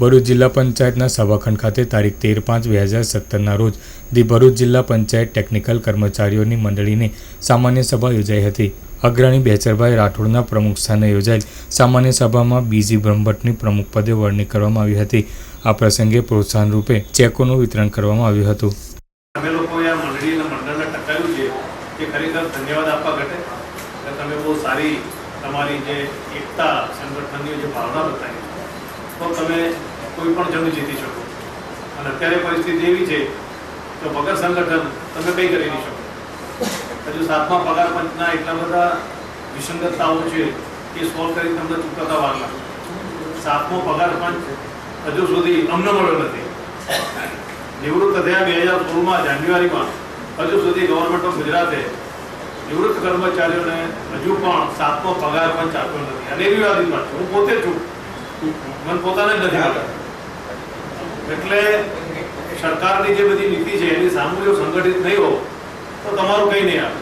ભરૂચ જિલ્લા પંચાયતના સભાખંડ ખાતે તારીખ તેર પાંચ બે હજાર સત્તરના રોજ ધી ભરૂચ જિલ્લા પંચાયત ટેકનિકલ કર્મચારીઓની મંડળીની સામાન્ય સભા યોજાઈ હતી. અગ્રણી બેચરભાઈ રાઠોડના પ્રમુખ સ્થાને યોજાયેલ સામાન્ય સભામાં બીજી બ્રહ્મભટ્ટની પ્રમુખ પદે વરણી કરવામાં આવી હતી. આ પ્રસંગે પ્રોત્સાહન રૂપે ચેકોનું વિતરણ કરવામાં આવ્યું હતું. અમે લોકોએ આ મંડળી અને મંડળને ટકાવ્યું છે કે ખરેખર ધન્યવાદ આપવા ઘટે. તમે બહુ સારી તમારી જે એકતા સંગઠનની જે ભાવના બતાવી. તો તમે કોઈ પણ જંગ જીતી શકો. અને અત્યારે પરિસ્થિતિ એવી છે કે વગર સંગઠન તમે કંઈ કરી નહીં શકો. હજુ સાતમા પગાર પંચના એટલા બધા વિસંગતતાઓ છે એ સોલ્વ કરી તમને ચૂકવતા વાર લાગે. સાતમો પગાર પંચ હજુ સુધી અમને મળ્યો નથી. નિવૃત્ત થયા બે હજાર સોળમાં જાન્યુઆરીમાં હજુ સુધી ગવર્મેન્ટ ઓફ ગુજરાતે નિવૃત્ત કર્મચારીઓને હજુ પણ સાતમો પગાર પંચ આપ્યો નથી. અને એવી વાત હું પોતે છું. મને પોતાને જ નથી મળ્યો એટલે સરકારની જે બધી નીતિ છે, એની સામે જો સંગઠિત નહીં હો તો તમારું કંઈ નહીં આવે.